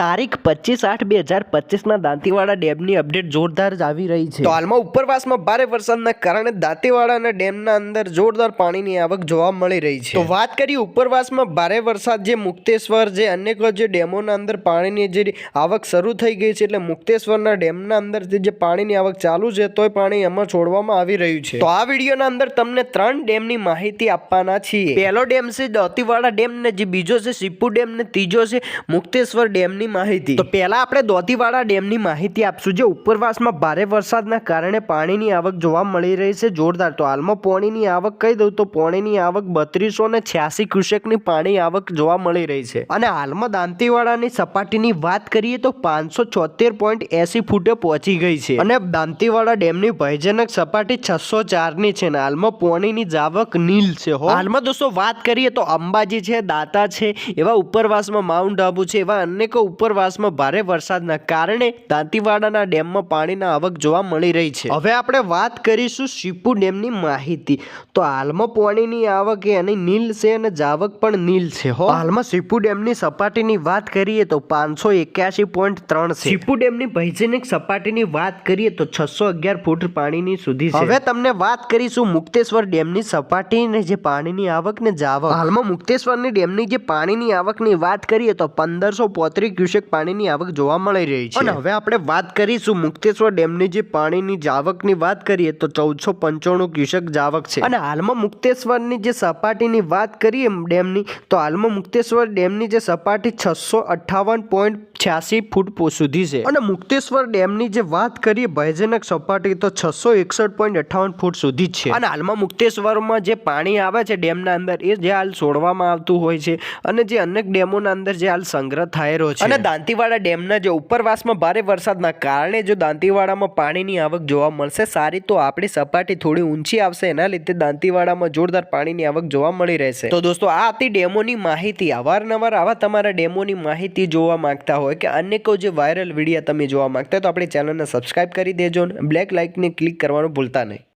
તારીખ પચીસ આઠ બે હજાર પચીસના દાંતીવાડા ડેમની અપડેટ જોરદાર જ આવી રહી છે. તો હાલમાં ઉપરવાસમાં ભારે વરસાદના કારણે દાંતીવાડાના ડેમના અંદર જોરદાર પાણીની આવક જોવા મળી રહી છે. તો વાત કરીએ ઉપરવાસમાં ભારે વરસાદ જે મુક્તેશ્વર જે અનેક જે ડેમોના અંદર પાણીની જે આવક શરૂ થઈ ગઈ છે એટલે મુક્તેશ્વરના ડેમના અંદરથી જે પાણીની આવક ચાલુ છે તોય પાણી એમાં છોડવામાં આવી રહ્યું છે. તો આ વિડીયોના અંદર તમને ત્રણ ડેમની માહિતી આપવાના છીએ. પહેલો ડેમ છે દાંતીવાડા ડેમ ને જે બીજો છે સિપુ ડેમ ને ત્રીજો છે મુક્તેશ્વર ડેમની માહિતી. તો પહેલા આપણે દોતીવાડા ડેમની માહિતી આપશું. જે ઉપરવાસમાં ભારે વરસાદના કારણે પાણીની આવક જોવા મળી રહી છે. જોરદાર. તો હાલમાં પોણીની આવક કહી દઉં તો પોણીની આવક બત્રીસો ને છ્યાસી ક્યુસેકની પાણી આવક જોવા મળી રહી છે. અને હાલમાં દાંતીવાડાની સપાટીની વાત કરીએ તો પાંચસો છોતેર પોઈન્ટ એસી ફૂટે પહોંચી ગઈ છે. અને દાંતીવાડા ડેમની ભયજનક સપાટી છસો ચારની છે ને હાલમાં પોણીની જાવક નીલ છે હાલમાં દોસ્તો વાત કરીએ તો અંબાજી છે, દાતા છે, એવા ઉપરવાસમાં માઉન્ટ આબુ છે, એવા અનેકો ઉપરવાસમાં ભારે વરસાદના કારણે દાંતીવાડાના ડેમમાં પાણીના આવક જોવા મળી રહી છે. હવે આપણે વાત કરીશું શિપુ ડેમની માહિતી. તો હાલમાં પાણીની આવક એની નીલ છે અને જાવક પણ નીલ છે હો. હાલમાં શિપુ ડેમની સપાટીની વાત કરીએ તો પાંચસો એક્યાસી પોઈન્ટ ત્રણ છે. શિપુ ડેમની ભૈજનિક સપાટીની વાત કરીએ તો છસો અગિયાર ફૂટ પાણીની સુધી છે. હવે તમને વાત કરીશું મુક્તેશ્વર ડેમની સપાટી ને જે પાણીની આવક ને જાવક. હાલમાં મુક્તેશ્વરની ડેમની જે પાણીની આવકની વાત કરીએ તો પંદરસો પોત્રીસ ક્યુસેક પાણીની આવક જોવા મળી રહી છે. અને હવે આપણે વાત કરીશું મુક્તેશ્વર ડેમની જે પાણીની જાવકની વાત કરીએ તો ચૌદસો પંચાણું ક્યુસેક જાવક છે. અને હાલમાં મુક્તેશ્વરની જે સપાટીની વાત કરીએ ડેમની તો હાલમાં મુક્તેશ્વર ડેમની જે સપાટી છસો અઠ્ઠાવન પોઈન્ટ છ્યાસી ફૂટ સુધી છે. અને મુક્તેશ્વર ડેમની જે વાત કરીએ ભયજનક સપાટી તો છસો એકસઠ પોઈન્ટ અઠ્ઠાવન ફૂટ સુધી છે. અને હાલમાં મુક્તેશ્વરમાં જે પાણી આવે છે ડેમના અંદર એ જે હાલ છોડવામાં આવતું હોય છે અને જે અનેક ડેમોના અંદર જે હાલ સંગ્રહ થયેલો છે. અને દાંતીવાડા ડેમના જે ઉપરવાસમાં ભારે વરસાદના કારણે જો દાંતીવાડામાં પાણીની આવક જોવા મળશે, સારી તો આપણી સપાટી થોડી ઊંચી આવશે. એના લીધે દાંતીવાડામાં જોરદાર પાણીની આવક જોવા મળી રહેશે. તો દોસ્તો, આ હતી ડેમોની માહિતી. અવારનવાર આવા તમારા ડેમોની માહિતી જોવા માંગતા હોય કે અનેકો જે વાયરલ વીડિયો તમે જોવા માંગતા હોય તો આપણી ચેનલને સબસ્ક્રાઇબ કરી દેજો બ્લેક લાઇકને ક્લિક કરવાનું ભૂલતા નહીં.